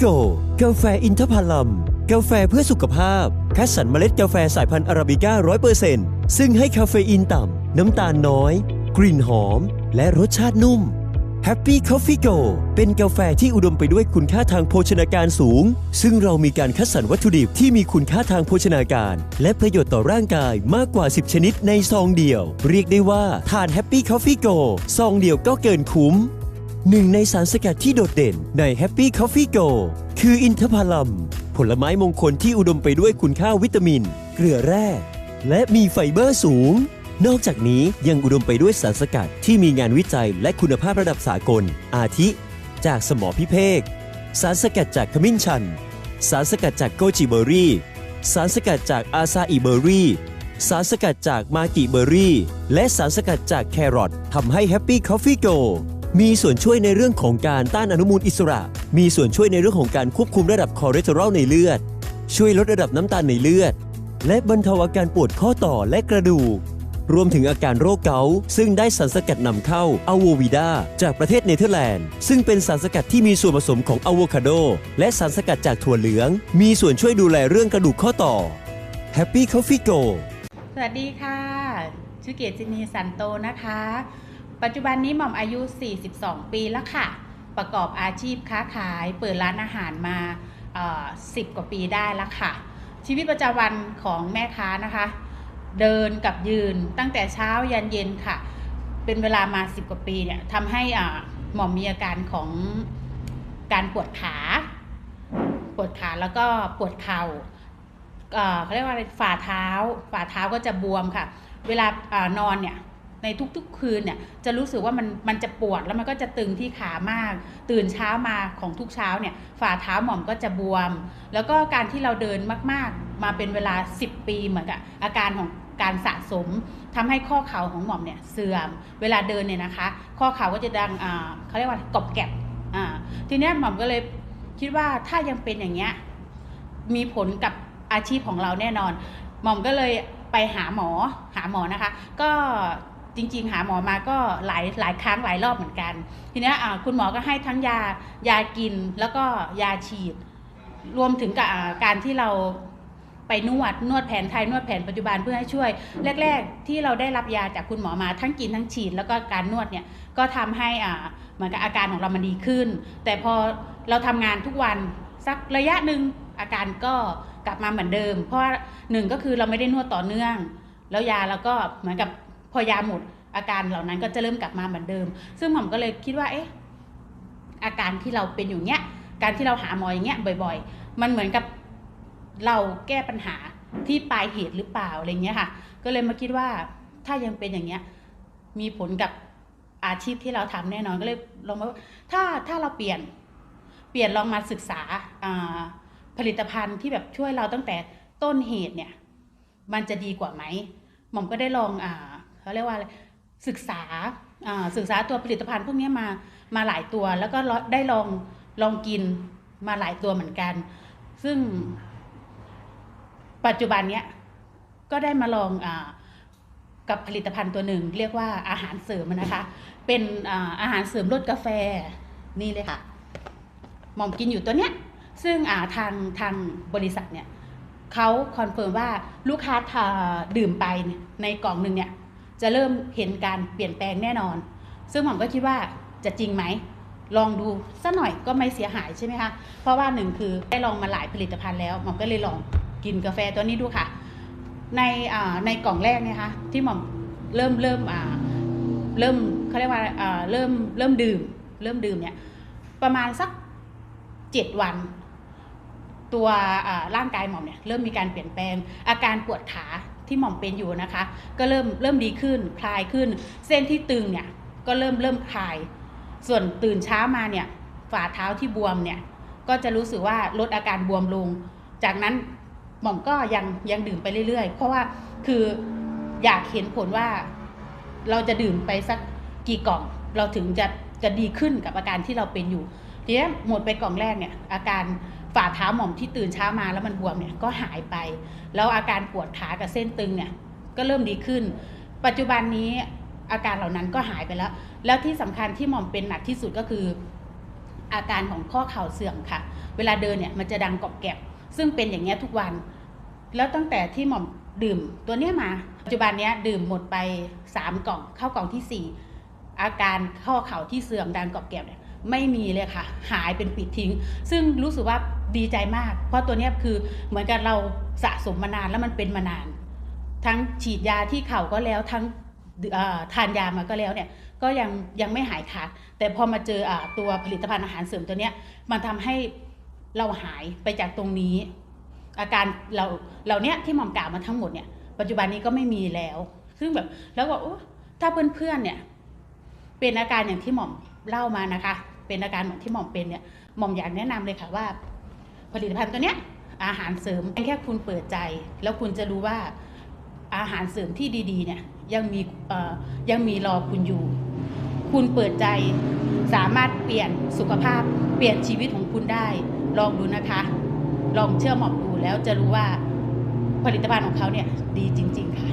โกกาแฟอินทผลัม กาแฟเพื่อสุขภาพ คัดสรรเมล็ดกาแฟสายพันธุ์อาราบิก้า100%ซึ่งให้คาเฟอีนต่ำ น้ำตาลน้อย กลิ่นหอม และรสชาตินุ่ม Happy Coffee Go เป็นกาแฟที่อุดมไปด้วยคุณค่าทางโภชนาการสูง ซึ่งเรามีการคัดสรรวัตถุดิบที่มีคุณค่าทางโภชนาการ และประโยชน์ต่อร่างกายมากกว่า 10 ชนิดในซองเดียว เรียกได้ว่าทาน Happy Coffee Go ซองเดียวก็เกินคุ้ม หนึ่งในสารสกัดที่โดดเด่นใน Happy Coffee Go คืออินทผลัม ผลไม้มงคลที่อุดมไปด้วยคุณค่าวิตามิน เกลือแร่ และมีไฟเบอร์สูง นอกจากนี้ยังอุดมไปด้วยสารสกัดที่มีงานวิจัยและคุณภาพระดับสากล อาทิ จากสมอพิเภก สารสกัดจากขมิ้นชัน สารสกัดจากโกจิเบอร์รี่ สารสกัดจากอาซาอิเบอร์รี่สารสกัดจากมากิเบอร์รี่ และสารสกัดจากแครอททำให้ Happy Coffee Go มีส่วนช่วยในเรื่องของการต้านอนุมูลอิสระ มีส่วนช่วยในเรื่องของการควบคุมระดับคอเลสเตอรอลในเลือด ช่วยลดระดับน้ำตาลในเลือด และบรรเทาอาการปวดข้อต่อและกระดูก รวมถึงอาการโรคเกาต์ซึ่งได้สารสกัดนำเข้าอะโววิดาจากประเทศเนเธอร์แลนด์ ซึ่งเป็นสารสกัดที่มีส่วนผสมของอะโวคาโด และสารสกัดจากถั่วเหลือง มีส่วนช่วยดูแลเรื่องกระดูกข้อต่อ Happy Coffee Go สวัสดีค่ะชื่อเกียรตินีสันโตนะคะ ปัจจุบันนี้หม่อมอายุ 42 ปีแล้วค่ะ ประกอบอาชีพค้าขาย เปิดร้านอาหารมา 10 กว่าปีได้แล้วค่ะ ชีวิตประจำวันของแม่ค้านะคะ เดินกับยืนตั้งแต่เช้ายันเย็นค่ะ เป็นเวลามา 10 กว่าปีเนี่ยทำให้หม่อมมีอาการของการปวดขา ปวดขาแล้วก็ปวดเข่าเอ่อเขาเรียกว่าอะไรฝ่าเท้า ฝ่าเท้าก็จะบวมค่ะ เวลานอนเนี่ย ในทุกๆ คืนเนี่ยจะรู้สึกว่ามันมันจะปวดแล้วมันก็จะตึงที่ขามาก ตื่นเช้ามาของทุกเช้าเนี่ยฝ่าเท้าหม่อมก็จะบวม แล้วก็การที่เราเดินมากๆ มาเป็นเวลา 10 ปีเหมือนกับอาการของการสะสมทำให้ข้อเข่าของหม่อมเนี่ยเสื่อม เวลาเดินเนี่ยนะคะ ข้อเข่าก็จะดังเขาเรียกว่ากรอบแกบทีนี้หม่อมก็เลยคิดว่าถ้ายังเป็นอย่างเงี้ยมีผลกับอาชีพของเราแน่นอน หม่อมก็เลยไปหาหมอหาหมอนะคะ ก็ จริง ๆ หาหมอมาก็หลายหลายครั้งหลายรอบเหมือนกัน ทีนี้คุณหมอก็ให้ทั้งยายากินแล้วก็ยาฉีด รวมถึงกับอ่าการที่เราไปนวดนวดแผนไทยนวดแผนปัจจุบันเพื่อให้ช่วย แรก ๆ ที่เราได้รับยาจากคุณหมอมาทั้งกินทั้งฉีด แล้วก็การนวดเนี่ยก็ทำให้อ่าเหมือนกับอาการของเรามันดีขึ้น แต่พอเราทำงานทุกวันสักระยะหนึ่งอาการก็กลับมาเหมือนเดิม เพราะหนึ่งก็คือเราไม่ได้นวดต่อเนื่อง แล้วยาเราก็เหมือนกับ พอยาหมดอาการเหล่านั้นก็จะเริ่มกลับมาเหมือนเดิม ซึ่งหม่อมก็เลยคิดว่าเอ๊ะอาการที่เราเป็นอยู่เนี้ยการที่เราหาหมออย่างเงี้ยบ่อย ๆ มันเหมือนกับเราแก้ปัญหาที่ปลายเหตุหรือเปล่าอะไรเงี้ยค่ะ ก็เลยมาคิดว่าถ้ายังเป็นอย่างเงี้ยมีผลกับอาชีพที่เราทำแน่นอนก็เลยลองมาถ้าถ้าเราเปลี่ยนเปลี่ยนลองมาศึกษาอ่าผลิตภัณฑ์ที่แบบช่วยเราตั้งแต่ต้นเหตุเนี่ย มันจะดีกว่าไหมหม่อมก็ได้ลองอ่า เขาเรียกว่าอะไรศึกษาศึกษาตัวผลิตภัณฑ์พวกนี้มามาหลายตัว แล้วก็ได้ลองลองกินมาหลายตัวเหมือนกัน ซึ่ง ปัจจุบันเนี้ยก็ได้มาลองอกับผลิตภัณฑ์ตัวหนึ่ง เรียกว่าอาหารเสริมนะคะ เป็นอาอาหารเสริมรสกาแฟนี่เลยค่ะหม่อมกินอยู่ตัวเนี้ย ซึ่งาทางทางบริษัทเนี่ยเขาคอนเฟิร์มว่าลูกค้าดื่มไปในกล่องหนึ่งเนี่ย จะเริ่มเห็นการเปลี่ยนแปลงแน่นอน ซึ่งหม่อมก็คิดว่าจะจริงไหมลองดูสักหน่อยก็ไม่เสียหายใช่ไหมคะเพราะว่าหนึ่งคือได้ลองมาหลายผลิตภัณฑ์แล้วหม่อมก็เลยลองกินกาแฟตัวนี้ดูค่ะ ในในกล่องแรกเนี่ยคะที่หม่อมเริ่มเริ่มเริ่มเขาเรียกว่าเริ่มเริ่มดื่ม เริ่มดื่มเนี่ยประมาณสักเจ็ดวัน ตัวร่างกายหม่อมเนี่ยเริ่มมีการเปลี่ยนแปลงอาการปวดขา ที่หม่อมเป็นอยู่นะคะ ก็เริ่มเริ่มดีขึ้นคลายขึ้น เส้นที่ตึงเนี่ยก็เริ่มเริ่มคลาย ส่วนตื่นเช้ามาเนี่ยฝ่าเท้าที่บวมเนี่ยก็จะรู้สึกว่าลดอาการบวมลง จากนั้นหม่อมก็ยังยังดื่มไปเรื่อย ๆ เพราะว่าคืออยากเห็นผลว่าเราจะดื่มไปสักกี่กล่อง เราถึงจะจะดีขึ้นกับอาการที่เราเป็นอยู่ทีนี้หมดไปกล่องแรกเนี่ยอาการ ฝ่าเท้าหม่อมที่ตื่นเช้ามาแล้วมันบวมเนี่ยก็หายไป แล้วอาการปวดขากับเส้นตึงเนี่ยก็เริ่มดีขึ้น ปัจจุบันนี้อาการเหล่านั้นก็หายไปแล้ว แล้วที่สำคัญที่หม่อมเป็นหนักที่สุดก็คือ อาการของข้อเข่าเสื่อมค่ะ เวลาเดินเนี่ยมันจะดังกรอบแกรบซึ่งเป็นอย่างเงี้ยทุกวัน แล้วตั้งแต่ที่หม่อมดื่มตัวเนี้ยมา ปัจจุบันเนี้ยดื่มหมดไป 3 กล่องเข้ากล่องทีสี่4 อาการข้อเข่าที่เสื่อมดังกรอบแกรบเนี่ย ไม่มีเลยค่ะ หายเป็นปิดทิ้ง ซึ่งรู้สึกว่าดีใจมาก เพราะตัวนี้คือเหมือนกับเราสะสมมานานแล้วมันเป็นมานาน ทั้งฉีดยาที่เข่าก็แล้วทั้งทานยามาก็แล้วเนี่ยก็ยังยังไม่หายขาด แต่พอมาเจออตัวผลิตภัณฑ์อาหารเสริมตัวเนี้ยมันทำให้เราหายไปจากตรงนี้ อาการเราเราเนี้ยที่หมอมกล่าวมาทั้งหมดเนี่ยปัจจุบันนี้ก็ไม่มีแล้ว ซึ่งแบบแล้วก็โอ้ถ้าเพื่อนๆเนี่ยเป็นอาการอย่างที่หม่อมเล่ามานะคะ เป็นอาการเหมือนที่หม่อมเป็นเนี่ยหม่อมอยากแนะนำเลยค่ะว่า ผลิตภัณฑ์ตัวเนี้ยอาหารเสริมเพียงแค่คุณเปิดใจ แล้วคุณจะรู้ว่าอาหารเสริมที่ดีๆเนี่ยยังมียังมีรอคุณอยู่ คุณเปิดใจสามารถเปลี่ยนสุขภาพ เปลี่ยนชีวิตของคุณได้ ลองดูนะคะ ลองเชื่อหมอมดูแล้วจะรู้ว่าผลิตภัณฑ์ของเขาเนี่ยดีจริง ๆ ค่ะ